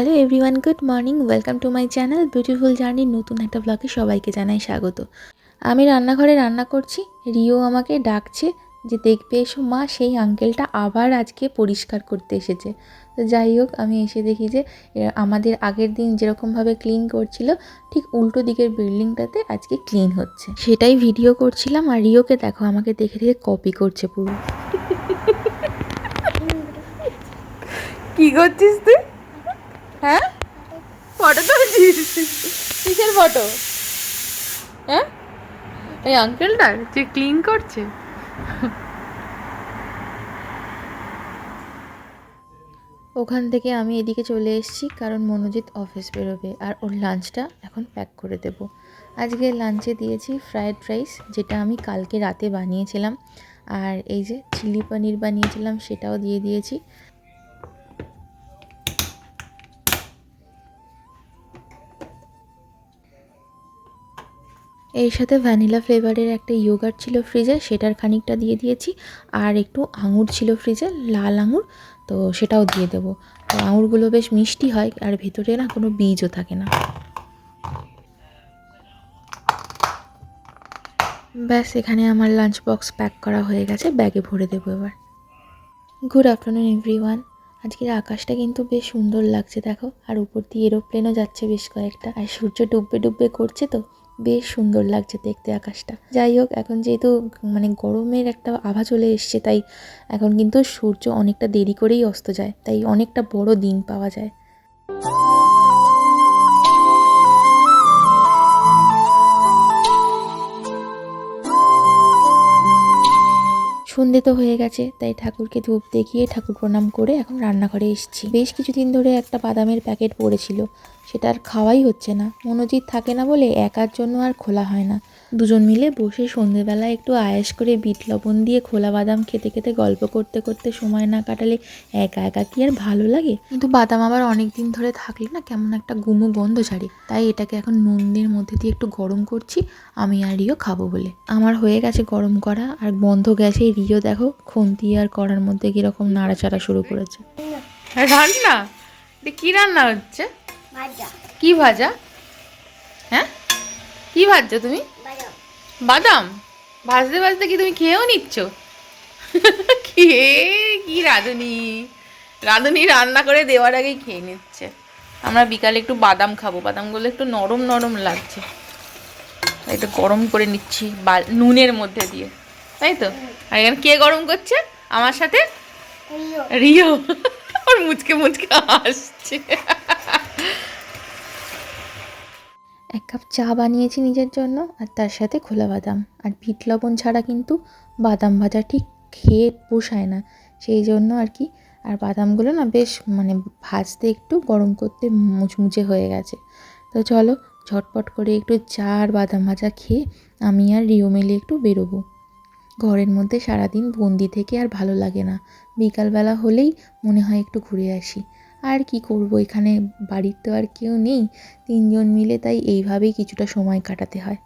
Hello everyone good morning welcome to my channel beautiful জার্নির নতুন একটা ব্লগে সবাইকে জানাই স্বাগত। আমি রান্নাঘরে রান্না করছি, রিও আমাকে ডাকছে যে দেখবে এসো, মা সেই আঙ্কেলটা আবার আজকে পরিষ্কার করতে এসেছে। তো যাই হোক, আমি এসে দেখি যে আমাদের আগের দিন যেরকমভাবে ক্লিন করছিল, ঠিক উল্টো দিকের বিল্ডিংটাতে আজকে ক্লিন হচ্ছে। সেটাই ভিডিও করছিলাম আর রিওকে দেখো, আমাকে দেখে দেখে কপি করছে পুরো। কি করছিস তুই? হ্যাঁ? ফটো তুলছিস কিসের ফটো? হ্যাঁ? এই আঙ্কেলটার যে ক্লিন করছে। ওখান থেকে আমি এদিকে চলে এসেছি, কারণ মনোজিৎ অফিস বেরোবে, আর ওর লাঞ্চটা এখন প্যাক করে দেব। আজকে লাঞ্চে দিয়েছি ফ্রায়েড রাইস যেটা আমি কালকে রাতে বানিয়েছিলাম, আর এই যে চিলি পনির বানিয়েছিলাম, সেটাও দিয়ে দিয়েছি। এর সাথে ভ্যানিলা ফ্লেভারের একটা ইয়োগার্ট ছিল ফ্রিজে সেটার খানিকটা দিয়ে দিয়েছি। আর একটু আঙুর ছিল ফ্রিজে লাল আঙুর, তো সেটাও দিয়ে দেবো। তো আঙুরগুলো বেশ মিষ্টি হয়, আর ভেতরে না কোনো বীজও থাকে না। ব্যাস, এখানে আমার লাঞ্চ বক্স প্যাক করা হয়ে গেছে ব্যাগে ভরে দেবো এবার। গুড আফটারনুন এভরিওয়ান আজকের আকাশটা কিন্তু বেশ সুন্দর লাগছে, দেখো। আর উপর দিয়ে এরোপ্লেনও যাচ্ছে বেশ কয়েকটা, আর সূর্য ডুববে ডুববে করছে তো। বেশ সুন্দর লাগছে দেখতে আকাশটা। যাই হোক, এখন যেহেতু মানে গরমের একটা আভা চলে এসছে, তাই এখন কিন্তু সূর্য অনেকটা দেরি করেই অস্ত যায়, তাই অনেকটা বড় দিন পাওয়া যায়। সন্ধে তো হয়ে গেছে, তাই ঠাকুরকে ধূপ দেখিয়ে ঠাকুর প্রণাম করে এখন রান্নাঘরে এসেছি। বেশ কিছুদিন ধরে একটা বাদামের প্যাকেট পড়েছিল, সেটা আর খাওয়াই হচ্ছে না। মনোজিৎ থাকে না বলে একার জন্য আর খোলা হয় না। দুজন মিলে বসে সন্ধেবেলা একটু আয়েস করে বিট লবণ দিয়ে খোলা বাদাম খেতে খেতে গল্প করতে করতে সময় না কাটালে একা একা কি আর ভালো লাগে? কিন্তু বাদাম আবার অনেক দিন ধরে থাকলে না কেমন একটা গুমো গন্ধ ছাড়ে তাই এটাকে এখন নুন দিয়ে মধ্যে দিয়ে একটু গরম করছি আমি আর রিও খাব বলে। আমার হয়ে গেছে গরম করা আর বন্ধ গেছে রিও দেখো খুন্তি আর করার মধ্যে কীরকম নাড়াচাড়া শুরু করেছে। রান্না? কি রান্না হচ্ছে? ভাজা। কি ভাজা? হ্যাঁ? কি ভাজছো তুমি? বাদাম? ভাজতে ভাজতে কি তুমি খেয়েও নিচ্ছ? কি? কি রাঁধুনি? রাঁধুনি রান্না করে দেওয়ার আগেই খেয়ে নিচ্ছে। আমরা বিকালে একটু বাদাম খাব। বাদামগুলো একটু নরম নরম লাগছে। তো গরম করে নিচ্ছি বা নুনের মধ্যে দিয়ে। তাই তো? আর এখানে কে গরম করছে? আমার সাথে? রিও। ওর মুচকে মুচকে আসছে এক কাপ চা বানিয়েছি নিজের জন্য আর তার সাথে খোলা বাদাম। আর বিট লবণ ছাড়া কিন্তু বাদাম ভাজা ঠিক খেয়ে পোষায় না। সেই জন্য আর কি, আর বাদামগুলো না বেশ মানে ভাজতে একটু গরম করতে মুচমুচে হয়ে গেছে। তো চলো ঝটপট করে একটু চা আর বাদাম ভাজা খেয়ে আমি আর রিও মিলে একটু বেরোবো। ঘরের মধ্যে সারাদিন বন্দি থেকে আর ভালো লাগে না। বিকালবেলা হলেই মনে হয় একটু ঘুরে আসি। আর কি করব? এখানে বাড়ির তো আর কেউ নেই। তিনজন মিলে তাই এইভাবেই কিছুটা সময় কাটাতে হয়।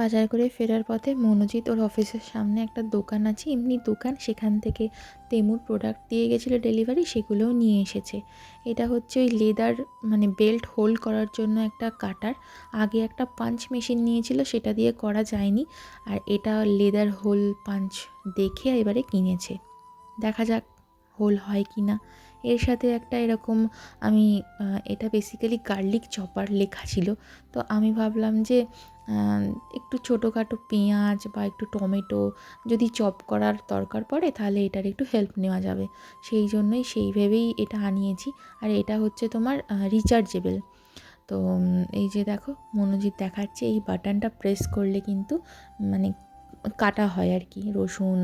বাজার করে ফেরার পথে মনোজিৎ ওর অফিসের সামনে একটা দোকান আছে। এমনি দোকান সেখান থেকে তেমুর প্রোডাক্ট দিয়ে গেছিল ডেলিভারি সেগুলোও নিয়ে এসেছে। এটা হচ্ছে ওই লেদার মানে বেল্ট হোল্ড করার জন্য একটা কাটার আগে একটা পাঞ্চ মেশিন নিয়েছিল, সেটা দিয়ে করা যায়নি। আর এটা লেদার হোল পাঞ্চ দেখে এবারে কিনেছে। দেখা যাক হোল হয় কি না এর সাথে একটা এরকম আমি এটা বেসিক্যালি গার্লিক চপার লেখা ছিল। তো আমি ভাবলাম যে একটু ছোটোখাটো পেঁয়াজ বা একটু টমেটো যদি চপ করার দরকার পড়ে, তাহলে এটার একটু হেল্প নেওয়া যাবে। সেই জন্যই সেই ভেবেই এটা আনিয়েছি। আর এটা হচ্ছে তোমার রিচার্জেবল তো এই যে দেখো, মনোজিৎ দেখাচ্ছে, এই বাটনটা প্রেস করলে কিন্তু মানে কাটা হয় আর কি। রসুন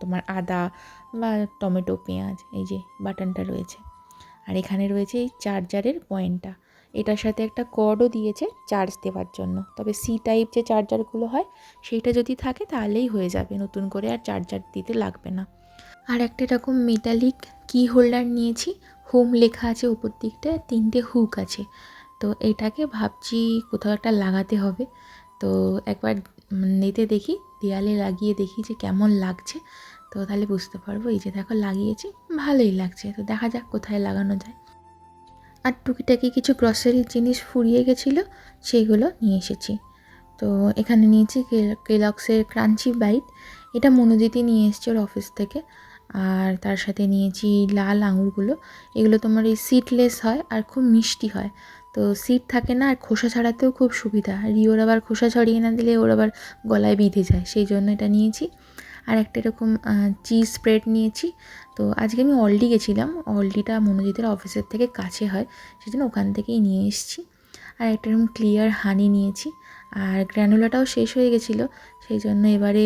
তোমার আদা বা টমেটো, পেঁয়াজ, এই যে বাটনটা রয়েছে। আর এখানে রয়েছে এই চার্জারের পয়েন্টটা। এটার সাথে একটা কর্ডও দিয়েছে চার্জ দেওয়ার জন্য। তবে সি টাইপ যে চার্জারগুলো হয়, সেইটা যদি থাকে তাহলেই হয়ে যাবে, নতুন করে আর চার্জার দিতে লাগবে না। আর একটা এরকম মেটালিক কি হোল্ডার নিয়েছি হোম লেখা আছে উপর দিকটায় তিনটে হুক আছে। তো এটাকে ভাবছি কোথাও একটা লাগাতে হবে। তো একবার নেতে দেখি, দেয়ালে লাগিয়ে দেখি যে কেমন লাগছে। তো তাহলে বুঝতে পারব, এই যে দেখো লাগিয়েছি, ভালোই লাগছে। তো দেখা যাক কোথায় লাগানো যায়। আর টুকিটাকি কিছু গ্রসারির জিনিস ফুরিয়ে গেছিল, সেইগুলো নিয়ে এসেছি। তো এখানে নিয়েছি কেলক্সের ক্রাঞ্চি বাইট। এটা মনোজিতি নিয়ে এসছে ওর অফিস থেকে। আর তার সাথে নিয়েছি লাল আঙুরগুলো। এগুলো তোমার এই সিডলেস হয় আর খুব মিষ্টি হয়। তো সিড থাকে না আর খোসা ছাড়াতেও খুব সুবিধা। রিওর আবার খোসা ছড়িয়ে না দিলে ওর আবার গলায় বিঁধে যায়। সেই জন্য এটা নিয়েছি। আর একটা এরকম চিজ স্প্রেড নিয়েছি। তো আজকে আমি অলডি গেছিলাম। অলডিটা মনোজিতের অফিসের থেকে কাছে হয় সেই জন্য ওখান থেকেই নিয়ে এসেছি। আর একটা এরকম ক্লিয়ার হানি নিয়েছি। আর গ্র্যানুলাটাও শেষ হয়ে গেছিল সেই জন্য এবারে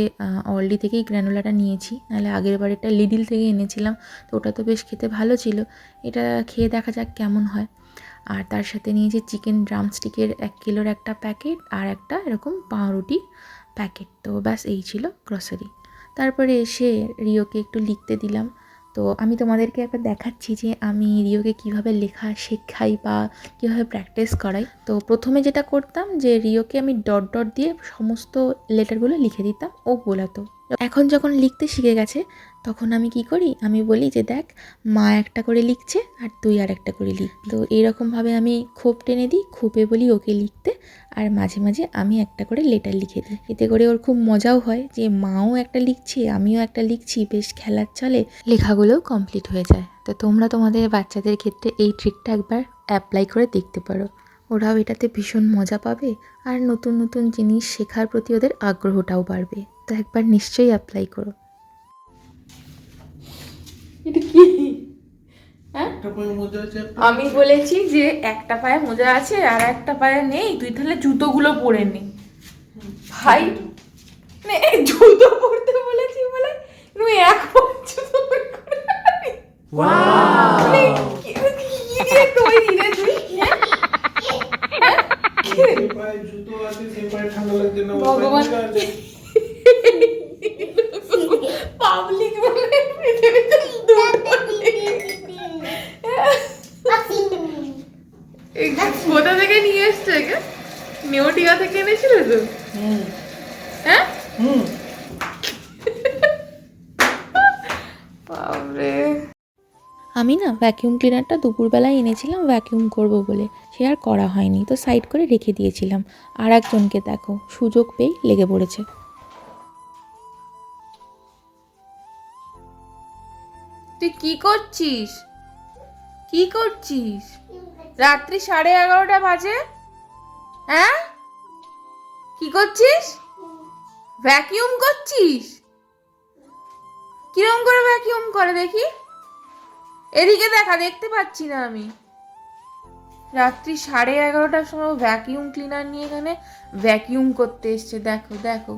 অলডি থেকেই গ্র্যানুলাটা নিয়েছি। নাহলে আগের বার এটা লিডিল থেকে এনেছিলাম, তো ওটা তো বেশ খেতে ভালো ছিল। এটা খেয়ে দেখা যাক কেমন হয়। আর তার সাথে নিয়েছি চিকেন ড্রামস্টিকের এক কিলোর একটা প্যাকেট আর একটা এরকম পাউরুটির প্যাকেট তো ব্যাস, এই ছিল গ্রসারি তারপরে এসে রিওকে একটু লিখতে দিলাম। তো আমি তোমাদেরকে একবার দেখাচ্ছি যে আমি রিওকে কীভাবে লেখা শেখাই বা কীভাবে প্র্যাকটিস করাই। তো প্রথমে যেটা করতাম যে রিওকে আমি ডট ডট দিয়ে সমস্ত লেটারগুলো লিখে দিতাম ও বোলাতো। এখন যখন লিখতে শিখে গেছে তখন আমি কি করি? আমি বলি যে দেখ মা একটা করে লিখছে আর তুই আর একটা করে লিখ তো এইরকমভাবে আমি খোপ টেনে দিই খোপে বলি ওকে লিখতে আর মাঝে মাঝে আমি একটা করে লেটার লিখে দিই। এতে করে ওর খুব মজাও হয় যে মাও একটা লিখছে আমিও একটা লিখছি বেশ খেলার চলে। লেখাগুলোও কমপ্লিট হয়ে যায়। তো তোমরা তোমাদের বাচ্চাদের ক্ষেত্রে এই ট্রিকটা একবার অ্যাপ্লাই করে দেখতে পারো। ওরাও এটাতে ভীষণ মজা পাবে আর নতুন নতুন জিনিস শেখার প্রতি ওদের আগ্রহটাও বাড়বে। তো একবার নিশ্চয়ই অ্যাপ্লাই করো। এটা কি? হ্যাঁ? আমি বলেছি যে একটা পায়ে মোজা আছে আর একটা পায়ে নেই তুই তাহলে জুতোগুলো পরে নে। ভাই মানে জুতো পরতে বলেছি বলে তুমি এক পায়ে জুতো পরে করে আনি। মানে কি- কি দিয়ে তৈরি রে তুই হ্যাঁ? যে পায়ে জুতো আছে সে পায়ে ঠান্ডা লাগছে না ওর পায়ে ভগবান মোজা আছে। পাবলিক বলে পৃথিবীতে দুটো নেই। এই কোথা থেকে নিয়ে এসছো একে নেওটিয়া থেকে এনেছিল তো হুম। হ্যাঁ? বাবরে আমি না ভ্যাকিউম ক্লিনারটা দুপুরবেলায় এনেছিলাম ভ্যাকিউম করব বলে। সে আর করা হয়নি তো সাইড করে রেখে দিয়েছিলাম। আর একজনকে দেখো সুযোগ পেয়ে লেগে পড়েছে। তুই কি করছিস? কি করছিস? রাত্রি সাড়ে এগারোটা বাজে? হ্যাঁ? কি করছিস? ভ্যাকিউম করছিস? কিরম করে ভ্যাকিউম করে দেখি? এদিকে দেখা, দেখতে পাচ্ছি না আমি। রাত্রি সাড়ে এগারোটার সময় ভ্যাকিউম ক্লিনার নিয়ে এখানে ভ্যাকিউম করতে এসছে। দেখো দেখো।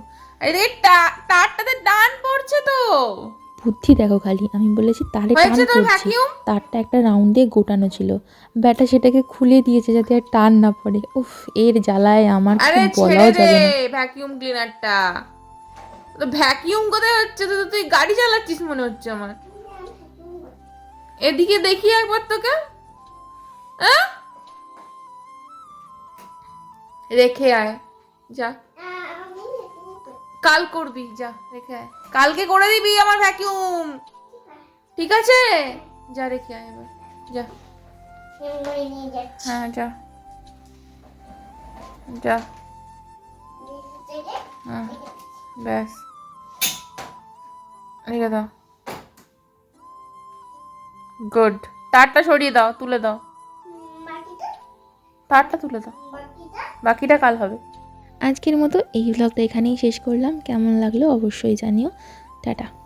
তারটাতে ডান পড়ছে তো। বুদ্ধি দেখো খালি। আমি বলেছি তারে টান ভ্যাকিউম তারটা একটা রাউন্ড দিয়ে গোটানো ছিল। ব্যাটা সেটাকে খুলে দিয়েছে যাতে আর টান না পড়ে। উফ এর জ্বালায় আমার বলাও যাবে না। ভ্যাকিউম ক্লিনারটা তো ভ্যাকিউম কোথায় হচ্ছে? তো তুই গাড়ি চালাচ্ছিস মনে হচ্ছে আমার। এদিকে দেখি একবার তোকে? রেখে আয়। যা। কাল করবি, যা, রেখে আয়। কালকে করে দিবি আমার ভ্যাকিউম ঠিক আছে? যা, রেখে আয় এবার। যা। হ্যাঁ যা। যা। হ্যাঁ ব্যাস। রেখে দাও। গুড। তারটা সরিয়ে দাও, তুলে দাও। তারটা তুলে দাও। বাকিটা কাল হবে। আজকের মতো এই ব্লগটা এখানেই শেষ করলাম। কেমন লাগল অবশ্যই জানিও। টাটা।